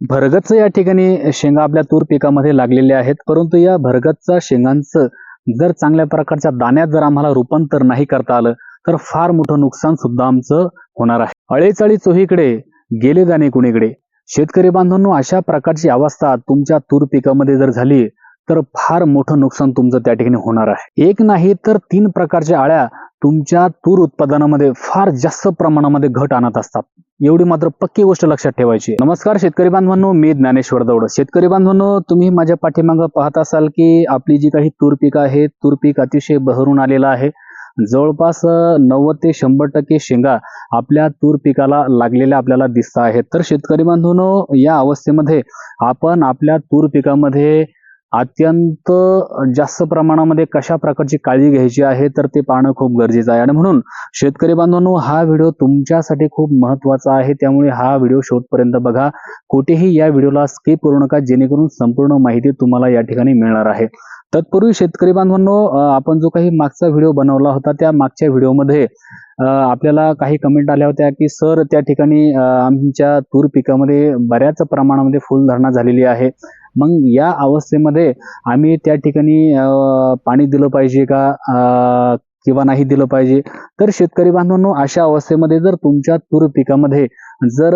भरगतचं या ठिकाणी शेंगा आपल्या तूर पिकामध्ये लागलेल्या आहेत परंतु या भरगतचा शेंगांचं जर चांगल्या प्रकारच्या दाण्यात जर आम्हाला रूपांतर नाही करता आलं तर फार मोठं नुकसान सुद्धा आमचं होणार आहे. अळेचाळी चोहीकडे गेले जाणे कुणीकडे? शेतकरी बांधवांनो अशा प्रकारची अवस्था तुमच्या तूर पिकामध्ये जर झाली तर फार मोठं नुकसान तुमचं त्या ठिकाणी होणार आहे. एक नाही तर तीन प्रकारच्या आळ्या तुमच्या तूर उत्पादनामध्ये फार जास्त प्रमाणामध्ये घट आणत असतात. एवढी मात्र पक्की गोष्ट लक्षात ठेवायची. नमस्कार शेतकरी बांधवांनो मी ज्ञानेश्वर दौड. शेतकरी बांधवांनो तुम्ही माझ्या पाठीमागं पाहत असाल की आपली जी काही तूर पीक आहे तूर पीक अतिशय बहरून आलेलं आहे. जवळपास नव्वद ते शंभर टक्के शेंगा आपल्या तूर पिकाला लागलेल्या आपल्याला दिसत आहेत. तर शेतकरी बांधवांनो या अवस्थेमध्ये आपण आपल्या तूर पिकामध्ये अत्यंत जास्त प्रमाणामध्ये कशा प्रकारची काळजी घ्यायची आहे तर ते पाहणं खूप गरजेचं आहे. आणि म्हणून शेतकरी बांधवांनो हा व्हिडिओ तुमच्यासाठी खूप महत्त्वाचा आहे. त्यामुळे हा व्हिडिओ शेवटपर्यंत बघा. कुठेही या व्हिडिओला स्किप करू नका जेणेकरून संपूर्ण माहिती तुम्हाला या ठिकाणी मिळणार आहे. तत्पूर्वी शेतकरी बांधवांनो आपण जो काही मागचा व्हिडिओ बनवला होता त्या मागच्या व्हिडिओमध्ये आपल्याला काही कमेंट आल्या होत्या की सर त्या ठिकाणी आमच्या तूर पिकामध्ये बऱ्याच प्रमाणामध्ये फुलधारणा झालेली आहे. मग या अवस्थेमध्ये आम्ही त्या ठिकाणी पाणी दिलं पाहिजे का किंवा नाही दिलं पाहिजे? तर शेतकरी बांधवांनो अशा अवस्थेमध्ये जर तुमच्या तूर पिकामध्ये जर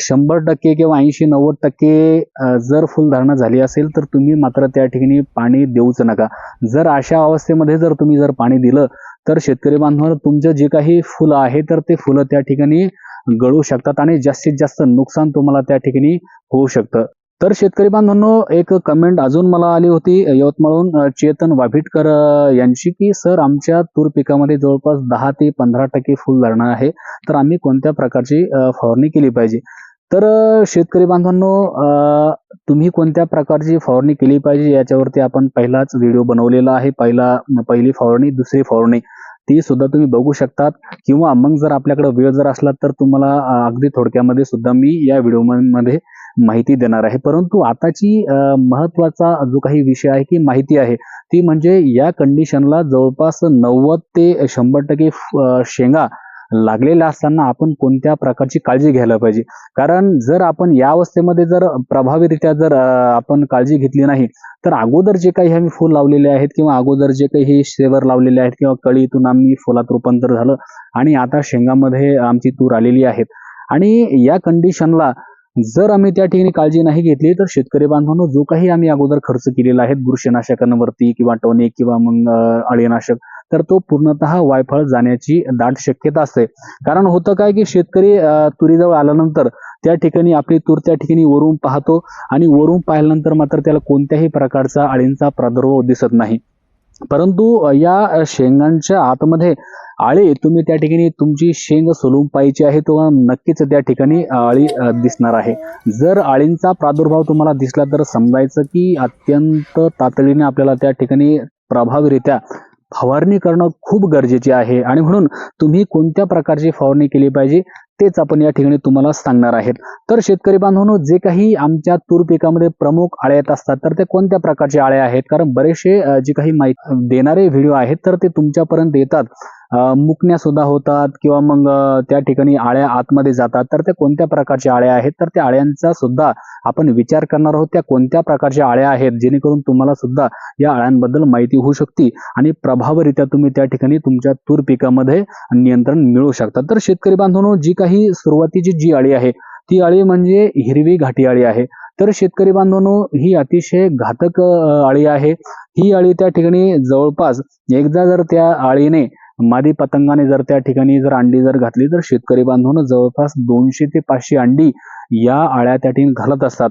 शंभर टक्के किंवा ऐंशी नव्वद टक्के जर फुलधारणा झाली असेल तर तुम्ही मात्र त्या ठिकाणी पाणी देऊच नका. जर अशा अवस्थेमध्ये जर तुम्ही जर पाणी दिलं तर शेतकरी बांधवांनो तुमचं जे काही फुलं आहे तर ते फुलं त्या ठिकाणी गळू शकतात आणि जास्तीत जास्त नुकसान तुम्हाला त्या ठिकाणी होऊ शकतं. तर शेतकरी बांधवांनो एक कमेंट अजून मला आली होती यवतमाळहून चेतन वाभिटकर यांची की सर आमच्या तूर पिकामध्ये जवळपास दहा ते पंधरा टक्के फुल फुलधारणा आहे. तर आम्ही कोणत्या प्रकारची फवारणी केली पाहिजे? तर शेतकरी बांधवांनो तुम्ही कोणत्या प्रकारची फवारणी केली पाहिजे? याच्यावरती आपण पहिलाच व्हिडिओ बनवलेला आहे. पहिला पहिली फवारणी दुसरी फवारणी. ती सुद्धा तुम्ही बघू शकतात. किंवा मग जर आपल्याकडे वेळ जर असला तर तुम्हाला अगदी थोडक्यामध्ये सुद्धा मी या व्हिडिओमध्ये माहिती देणार आहे. परंतु आताची महत्त्वाचा जो काही विषय आहे की माहिती आहे ती म्हणजे या कंडिशनला जवळपास नव्वद ते शंभर टक्के शेंगा लागलेल्या असताना आपण कोणत्या प्रकारची काळजी घ्यायला पाहिजे? कारण जर आपण या अवस्थेमध्ये जर प्रभावीरित्या जर आपण काळजी घेतली नाही तर अगोदर जे काही आम्ही फुल लावलेले आहेत किंवा अगोदर जे काही हे शेवर लावलेले आहेत किंवा कळीतून आम्ही फुलात रूपांतर झालं आणि आता शेंगामध्ये आमची तूर आलेली आहेत. आणि या कंडिशनला जर आम्ही त्या ठिकाणी काळजी नाही घेतली तर शेतकरी बांधवांनो जो काही आम्ही अगोदर खर्च केलेला आहे बुरशीनाशकांवरती किंवा टोनिक किंवा मग अळीनाशक तर तो पूर्णतः वायफळ जाण्याची दाट शक्यता असते. कारण होतं काय की शेतकरी तुरीजवळ आल्यानंतर त्या ठिकाणी आपली तूर त्या ठिकाणी वरून पाहतो आणि वरून पाहिल्यानंतर मात्र त्याला कोणत्याही प्रकारचा अळींचा प्रादुर्भाव दिसत नाही. परंतु या शेंगांच्या आतमध्ये आळी तुम्ही त्या ठिकाणी तुमची शेंग सोलून पाहिजे आहे तेव्हा नक्कीच त्या ठिकाणी आळी दिसणार आहे. जर आळींचा प्रादुर्भाव तुम्हाला दिसला तर समजायचं की अत्यंत तातडीने आपल्याला त्या ठिकाणी प्रभावीरित्या फवारणी करणं खूप गरजेचे आहे. आणि म्हणून तुम्ही कोणत्या प्रकारची फवारणी केली पाहिजे? तेच आपण या ठिकाणी तुम्हाला सांगणार आहेत. तर शेतकरी बांधवांनो जे काही आमच्या तूर पिकामध्ये प्रमुख आळ्या येत असतात तर ते कोणत्या प्रकारचे आळ्या आहेत? कारण बरेचसे जे काही माहिती देणारे व्हिडिओ आहेत तर ते तुमच्यापर्यंत येतात. मुकण्या सुद्धा होतात किंवा मग त्या ठिकाणी आळ्या आतमध्ये जातात. तर त्या कोणत्या प्रकारच्या आळ्या आहेत? तर त्या आळ्यांचा सुद्धा आपण विचार करणार आहोत त्या कोणत्या प्रकारच्या आळ्या आहेत जेणेकरून तुम्हाला सुद्धा या आळ्यांबद्दल माहिती होऊ शकते आणि प्रभावरित्या तुम्ही त्या ठिकाणी तुमच्या तूर पिकामध्ये नियंत्रण मिळवू शकता. तर शेतकरी बांधवांनो जी काही सुरुवातीची जी आळी आहे ती आळी म्हणजे हिरवी घाटी आळी आहे. तर शेतकरी बांधवांनो ही अतिशय घातक अळी आळी आहे. ही आळी त्या ठिकाणी जवळपास एकदा जर त्या आळीने मादी पतंगाने जर त्या ठिकाणी जर अंडी जर घातली तर शेतकरी बांधवांनो जवळपास दोनशे ते पाचशे अंडी या आळ्या त्या ठिकाणी घालत असतात.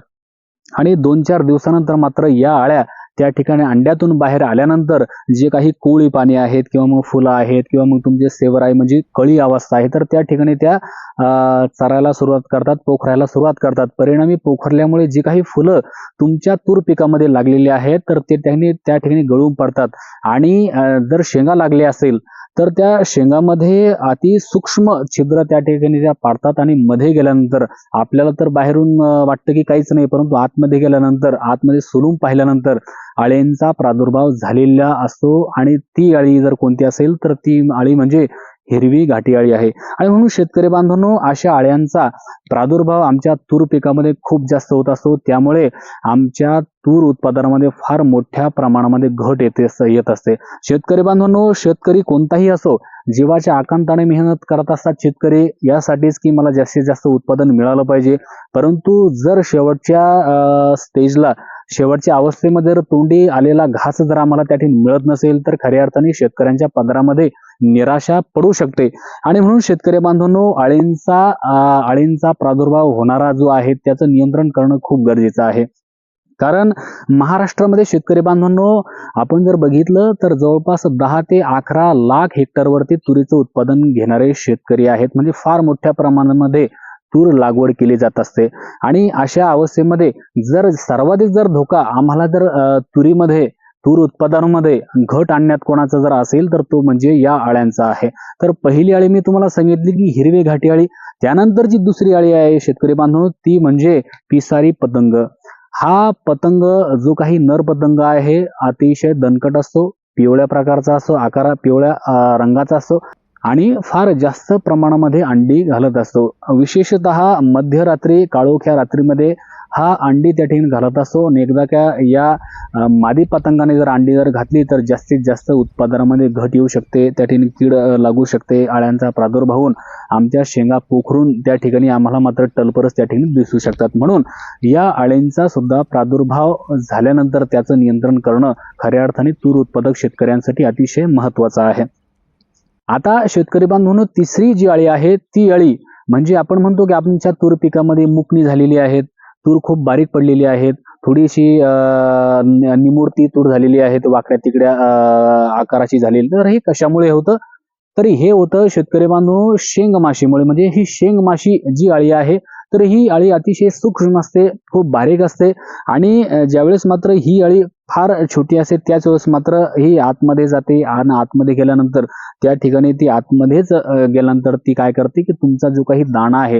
आणि दोन चार दिवसानंतर मात्र या आळ्या त्या ठिकाणी अंड्यातून बाहेर आल्यानंतर जे काही कोळी पाणी आहेत किंवा मग फुलं आहेत किंवा मग तुमचे सेवर आहे म्हणजे कळी अवस्था आहे तर त्या ठिकाणी त्या चरायला सुरुवात करतात पोखरायला सुरुवात करतात. परिणामी पोखरल्यामुळे जी काही फुलं तुमच्या तूर पिकामध्ये लागलेली आहेत तर ते त्यांनी त्या ठिकाणी गळून पडतात. आणि जर शेंगा लागले असेल तर त्या शेंगामध्ये अति सूक्ष्म छिद्र त्या ठिकाणी त्या पाडतात आणि मध्ये गेल्यानंतर आपल्याला तर बाहेरून वाटतं की काहीच नाही परंतु आतमध्ये गेल्यानंतर आतमध्ये सोलून पाहिल्यानंतर अळ्यांचा प्रादुर्भाव झालेला असतो आणि ती अळी जर कोणती असेल तर ती आळी म्हणजे हिरवी घाटी अळी आहे. आणि म्हणून शेतकरी बांधवांनो अशा अळ्यांचा प्रादुर्भाव आमच्या तूर पिकामध्ये खूप जास्त होत असतो. त्यामुळे आमच्या तूर उत्पादनामध्ये फार मोठ्या प्रमाणामध्ये घट येते येत असते. शेतकरी बांधवांनो शेतकरी कोणताही असो जीवाच्या आकांताने मेहनत करत असतात शेतकरी यासाठीच की मला जास्तीत जास्त उत्पादन मिळालं पाहिजे. परंतु जर शेवटच्या स्टेजला शेवटच्या अवस्थेमध्ये जर तोंडी आलेला घास जर आम्हाला त्या ठिकाणी मिळत नसेल तर खऱ्या अर्थाने शेतकऱ्यांच्या पदरामध्ये निराशा पडू शकते. आणि म्हणून शेतकरी बांधवांनो आळींचा अळींचा आळींचा प्रादुर्भाव होणारा जो आहे त्याचं नियंत्रण करणं खूप गरजेचं आहे. कारण महाराष्ट्रामध्ये शेतकरी बांधवांनो आपण जर बघितलं तर जवळपास दहा ते अकरा लाख हेक्टरवरती तुरीचं उत्पादन घेणारे शेतकरी आहेत. म्हणजे फार मोठ्या प्रमाणामध्ये तूर लागवड केली जात असते. आणि अशा अवस्थेमध्ये जर सर्वाधिक जर धोका आम्हाला जर तुरीमध्ये तूर उत्पादनामध्ये घट आणण्यात कोणाचा जर असेल तर तो म्हणजे या आळ्यांचा आहे. तर पहिली आळी मी तुम्हाला सांगितली की हिरवे घाटी आळी त्यानंतर जी दुसरी आळी आहे शेतकरी बांधव ती म्हणजे पिसारी पतंग. हा पतंग जो काही नर पतंग आहे अतिशय दणकट असतो पिवळ्या प्रकारचा असतो आकारा पिवळ्या रंगाचा असतो. आणि फार जास्त प्रमाणामध्ये अंडी घालत असतो. विशेषतः मध्यरात्री काळोख्या रात्रीमध्ये हा अंडी त्या ठिकाणी घालत असतो. आणि एकदा का या मादी पतंगाने जर अंडी जर घातली तर जास्तीत जास्त उत्पादनामध्ये घट येऊ शकते. त्या ठिकाणी कीड लागू शकते. आळ्यांचा प्रादुर्भाव होऊन आमच्या शेंगा पोखरून त्या ठिकाणी आम्हाला मात्र टलपरच त्या ठिकाणी दिसू शकतात. म्हणून या आळींचा सुद्धा प्रादुर्भाव झाल्यानंतर त्याचं नियंत्रण करणं खऱ्या अर्थाने तूर उत्पादक शेतकऱ्यांसाठी अतिशय महत्वाचं आहे. आता शेतकरी बांधवांनो तिसरी जी अळी आहे ती अळी म्हणजे आपण म्हणतो की आपणच्या तूर पिकामध्ये मुकणी झालेली आहेत तूर खूप बारीक पडलेली आहेत थोडीशी अं, तूर झालेली आहेत वाकड्या तिकड्या आकाराची झालेली. तर हे कशामुळे होतं? तर हे होतं शेतकरी बांधव शेंग माशीमुळे म्हणजे ही शेंग माशी जी अळी आहे तर ही अळी अतिशय सूक्ष्म असते खूप बारीक असते आणि ज्यावेळेस मात्र ही अळी फार छोटी असते त्याच वेळेस मात्र ही आतमध्ये जाते आणि आतमध्ये गेल्यानंतर त्या ठिकाणी ती आतमध्येच गेल्यानंतर ती काय करते की तुमचा जो काही दाणा आहे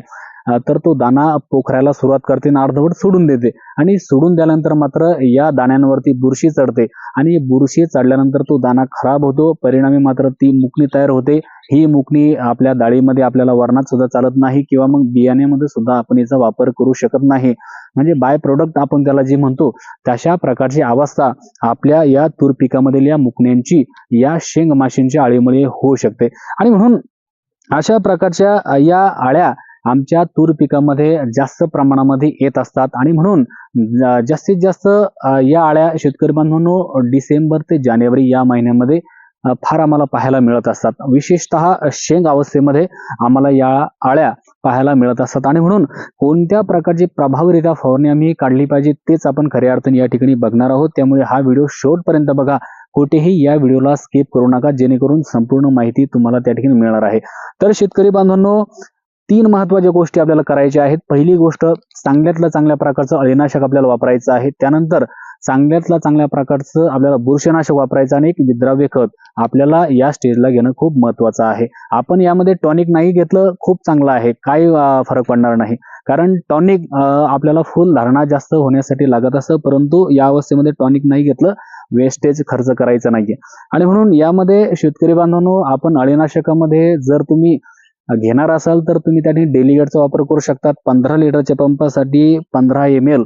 तर तो दाणा पोखरायला सुरुवात करते आणि अर्धवट सोडून देते. आणि सोडून दिल्यानंतर मात्र या दाण्यांवरती बुरशी चढते. आणि बुरशी चढल्यानंतर तो दाणा खराब होतो. परिणामी मात्र ती मुकणी तयार होते. ही मुकणी आपल्या डाळीमध्ये आपल्याला वरणात सुद्धा चालत नाही किंवा मग बियाण्यामध्ये सुद्धा आपण याचा वापर करू शकत नाही. म्हणजे बाय प्रोडक्ट आपण त्याला जे म्हणतो तशा प्रकारची अवस्था आपल्या या तूर पिकामधील या मुकण्यांची या शेंग माशींच्या आळीमुळे होऊ शकते. आणि म्हणून अशा प्रकारच्या या आळ्या आमच्या तूर पिकामध्ये जास्त प्रमाणामध्ये येत असतात. आणि म्हणून जास्तीत जास्त या आळ्या शेतकरी बांधवांनो डिसेंबर ते जानेवारी या महिन्यामध्ये फार आम्हाला पाहायला मिळत असतात. विशेषतः शेंग अवस्थेमध्ये आम्हाला या आळ्या पाहायला मिळत असतात. आणि म्हणून कोणत्या प्रकारची प्रभावरित्या फवारणी आम्ही काढली पाहिजे तेच आपण खऱ्या अर्थाने या ठिकाणी बघणार आहोत. त्यामुळे हा व्हिडिओ शेवटपर्यंत बघा. कुठेही या व्हिडिओला स्किप करू नका जेणेकरून संपूर्ण माहिती तुम्हाला त्या ठिकाणी मिळणार आहे. तर शेतकरी बांधवांनो तीन महत्त्वाच्या गोष्टी आपल्याला करायच्या आहेत. पहिली गोष्ट चांगल्यातल्या चांगल्या प्रकारचं अळीनाशक आपल्याला वापरायचं आहे. त्यानंतर चांगल्यातल्या चांगल्या प्रकारचं आपल्याला बुरशीनाशक वापरायचं आणि एक विद्राव्य खत आपल्याला या स्टेजला घेणं खूप महत्वाचं आहे. आपण यामध्ये टॉनिक नाही घेतलं खूप चांगलं आहे. काही फरक पडणार नाही. कारण टॉनिक आपल्याला फुल धारणा जास्त होण्यासाठी लागत असतं परंतु या अवस्थेमध्ये टॉनिक नाही घेतलं वेस्टेज खर्च करायचा नाहीये. आणि म्हणून यामध्ये शेतकरी बांधवांनो आपण अळीनाशकामध्ये जर तुम्ही घेणार असाल तर तुम्ही त्या ठिकाणी डेलिगेटचा वापर करू शकतात. पंधरा लिटरच्या पंपासाठी पंधरा एम एल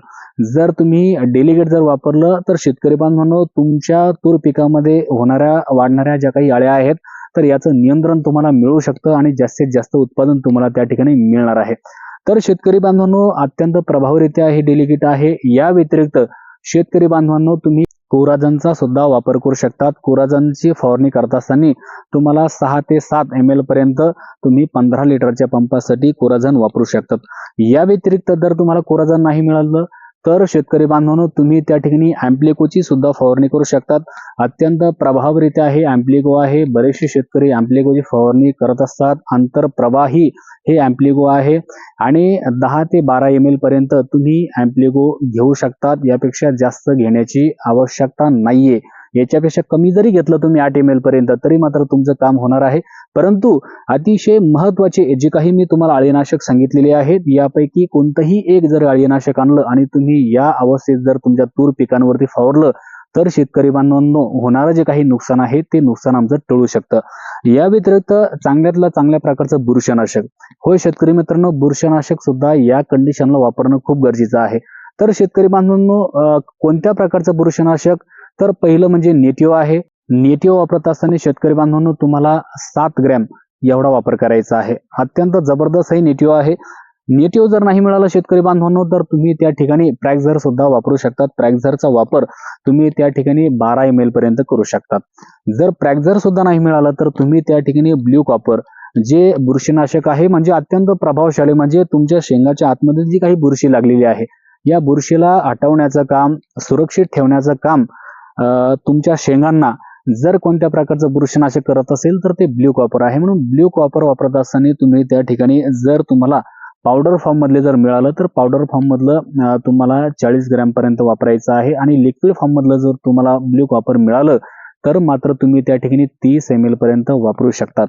जर तुम्ही डेलिगेट जर वापरलं तर शेतकरी बांधवांनो तुमच्या तूर पिकामध्ये होणाऱ्या वाढणाऱ्या ज्या काही अळ्या आहेत तर याचं नियंत्रण तुम्हाला मिळू शकतं आणि जास्तीत जास्त उत्पादन तुम्हाला त्या ठिकाणी मिळणार आहे. तर शेतकरी बांधवांनो अत्यंत प्रभावरित्या हे डेलिगेट आहे. या व्यतिरिक्त शेतकरी बांधवांनो तुम्ही कोराजनचा सुद्धा वापर करू शकतात. कोराजनची फवारणी करत असताना तुम्हाला सहा ते सात एम एल पर्यंत तुम्ही पंधरा लिटरच्या पंपासाठी कोराजन वापरू शकतात. या व्यतिरिक्त जर तुम्हाला कोराजन नाही मिळालं तर शेतकरी बांधवांनो तुम्ही त्या ठिकाणी अँप्लिकोची सुद्धा फवारणी करू शकतात. अत्यंत प्रभावरित्या हे अँप्लिको आहे. बरेचसे शेतकरी अँप्लिकोची फवारणी करत असतात. आंतरप्रवाही हे अँप्लिको आहे. आणि दहा ते बारा एम एल पर्यंत तुम्ही अँप्लिको घेऊ शकतात. यापेक्षा जास्त घेण्याची आवश्यकता नाहीये. याच्यापेक्षा कमी जरी घेतलं तुम्ही आठ एम एल पर्यंत तरी मात्र तुमचं काम होणार आहे. परंतु अतिशय महत्त्वाचे जे काही मी तुम्हाला अळीनाशक सांगितलेले आहेत यापैकी कोणतंही एक जर अळीनाशक आणलं आणि तुम्ही या अवस्थेत जर तुमच्या तूर पिकांवरती फवारलं तर शेतकरी बांधवांनो होणारं जे काही नुकसान आहे ते नुकसान आमचं टळू शकतं. या व्यतिरिक्त चांगल्यातलं चांगल्या प्रकारचं बुरशनाशक. होय शेतकरी मित्रांनो बुरशनाशक सुद्धा या कंडिशनला वापरणं खूप गरजेचं आहे. तर शेतकरी बांधवांनो कोणत्या प्रकारचं बुरशनाशक तर पहिलं म्हणजे नेटिओ आहे. नेटिओ वापरत असताना शेतकरी बांधवांनो तुम्हाला सात ग्रॅम एवढा वापर करायचा आहे. अत्यंत जबरदस्त हे नेटिओ आहे. नेटिओ जर नाही मिळालं शेतकरी बांधवांनो तर तुम्ही त्या ठिकाणी प्रॅक्झर सुद्धा वापरू शकतात. प्रॅक्झरचा वापर तुम्ही त्या ठिकाणी बारा एम एल पर्यंत करू शकतात. जर प्रॅक्झर सुद्धा नाही मिळालं तर तुम्ही त्या ठिकाणी ब्ल्यू कॉपर जे बुरशीनाशक आहे म्हणजे अत्यंत प्रभावशाली म्हणजे तुमच्या शेंगाच्या आतमध्ये जी काही बुरशी लागलेली आहे या बुरशीला हटवण्याचं काम सुरक्षित ठेवण्याचं काम तुमच्या शेंगांना जर कोणत्या प्रकारचं बुरशीनाशक करत असेल तर ते ब्ल्यू कॉपर आहे. म्हणून ब्ल्यू कॉपर वापरत असताना तुम्ही त्या ठिकाणी जर तुम्हाला पावडर फॉर्म मधले जर मिळालं तर पावडर फॉर्म मधलं तुम्हाला चाळीस ग्रॅम पर्यंत वापरायचं आहे. आणि लिक्विड फॉर्म मधलं जर तुम्हाला ब्ल्यू कॉपर मिळालं तर मात्र तुम्ही त्या ठिकाणी तीस एम एल पर्यंत वापरू शकतात.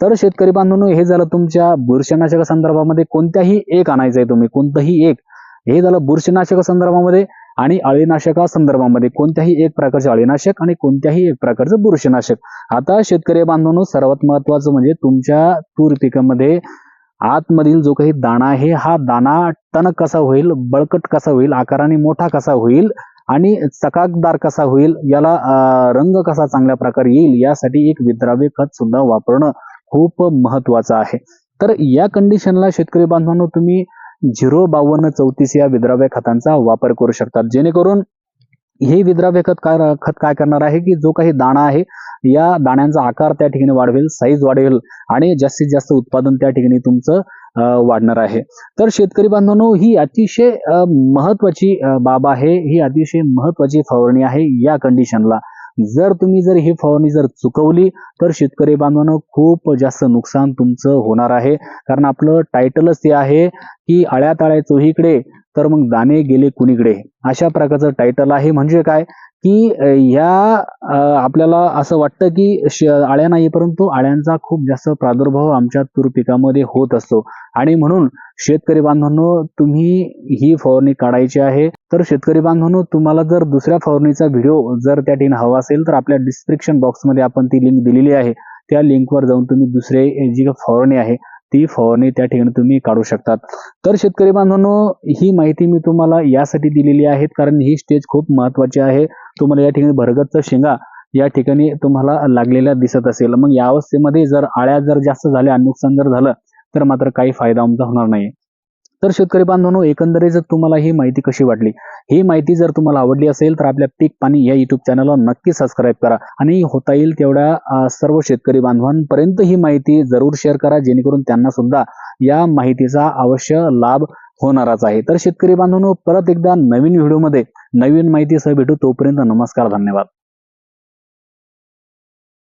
तर शेतकरी बांधवांनो हे झालं तुमच्या बुरशीनाशक संदर्भामध्ये कोणत्याही एक आणायचं आहे तुम्ही. कोणतंही एक. हे झालं बुरशीनाशक संदर्भामध्ये आणि अळीनाशका संदर्भामध्ये कोणत्याही एक प्रकारचे अळीनाशक आणि कोणत्याही एक प्रकारचं बुरशीनाशक. आता शेतकरी बांधवांनो सर्वात महत्वाचं म्हणजे तुमच्या तूर पिकामध्ये आतमधील जो काही दाणा आहे हा दाणा टणक कसा होईल बळकट कसा होईल आकाराने मोठा कसा होईल आणि चकाकदार कसा होईल याला रंग कसा चांगल्या प्रकारे येईल यासाठी एक विद्राव्य खत सुद्धा वापरणं खूप महत्वाचं आहे. तर या कंडिशनला शेतकरी बांधवांनो तुम्ही झिरो बावन्न चौतीस या विद्राव्य खतांचा वापर करू शकतात. जेणेकरून हे विद्राव्य खत काय खत काय करणार आहे की जो काही दाणा आहे या दाण्यांचा आकार त्या ठिकाणी वाढवेल साईज वाढवेल आणि जास्तीत जास्त उत्पादन त्या ठिकाणी तुमचं अं, वाढणार आहे. तर शेतकरी बांधवांनो ही अतिशय महत्वाची बाब आहे. ही अतिशय महत्वाची फवारणी आहे या कंडिशनला जर तुम्ही जर ही फवारणी जर चुकवली तर शेतकरी बांधवांना खूप जास्त नुकसान तुमचं होणार आहे. कारण आपलं टायटलच ते आहे की आळ्या ताळ्या चोहीकडे तर मग दाणे गेले कुणीकडे? अशा प्रकारचं टायटल आहे. म्हणजे काय? की ह्या या आपल्याला असं वाटतं की आळ्या नाही परंतु आळ्यांचा खूप जास्त प्रादुर्भाव आमच्या तूर पिकामध्ये होत असतो. आणि म्हणून शेतकरी बांधवांनो तुम्ही ही फवारणी काढायची आहे. तर शेतकरी बांधवांनो तुम्हाला जर दुसऱ्या फवारणीचा व्हिडिओ जर त्या ठिकाणी हवा असेल तर आपल्या डिस्क्रिप्शन बॉक्समध्ये आपण ती लिंक दिलेली आहे. त्या लिंकवर जाऊन तुम्ही दुसरे जी फवारणी आहे ती फवारणी त्या ठिकाणी तुम्ही काढू शकतात. तर शेतकरी बांधवांनो ही माहिती मी तुम्हाला यासाठी दिलेली आहे कारण ही स्टेज खूप महत्वाची आहे. तुम्हाला या ठिकाणी भरगतचा शेंगा या ठिकाणी तुम्हाला लागलेल्या दिसत असेल. मग या अवस्थेमध्ये जर आळ्या जर जास्त झाल्या नुकसान जर झालं तर मात्र काही फायदा आमचा होणार नाही. तर शेतकरी बांधवांनो एकंदरीत जर तुम्हाला ही माहिती कशी वाटली ही माहिती जर तुम्हाला आवडली असेल तर आपल्या पीक पाणी या युट्यूब चॅनलला नक्की सबस्क्राईब करा. आणि होता येईल तेवढ्या सर्व शेतकरी बांधवांपर्यंत ही माहिती जरूर शेअर करा जेणेकरून त्यांना सुद्धा या माहितीचा अवश्य लाभ होणारच आहे. तर शेतकरी बांधवांनो परत एकदा नवीन व्हिडिओमध्ये नवीन माहितीसह भेटू. तोपर्यंत नमस्कार धन्यवाद.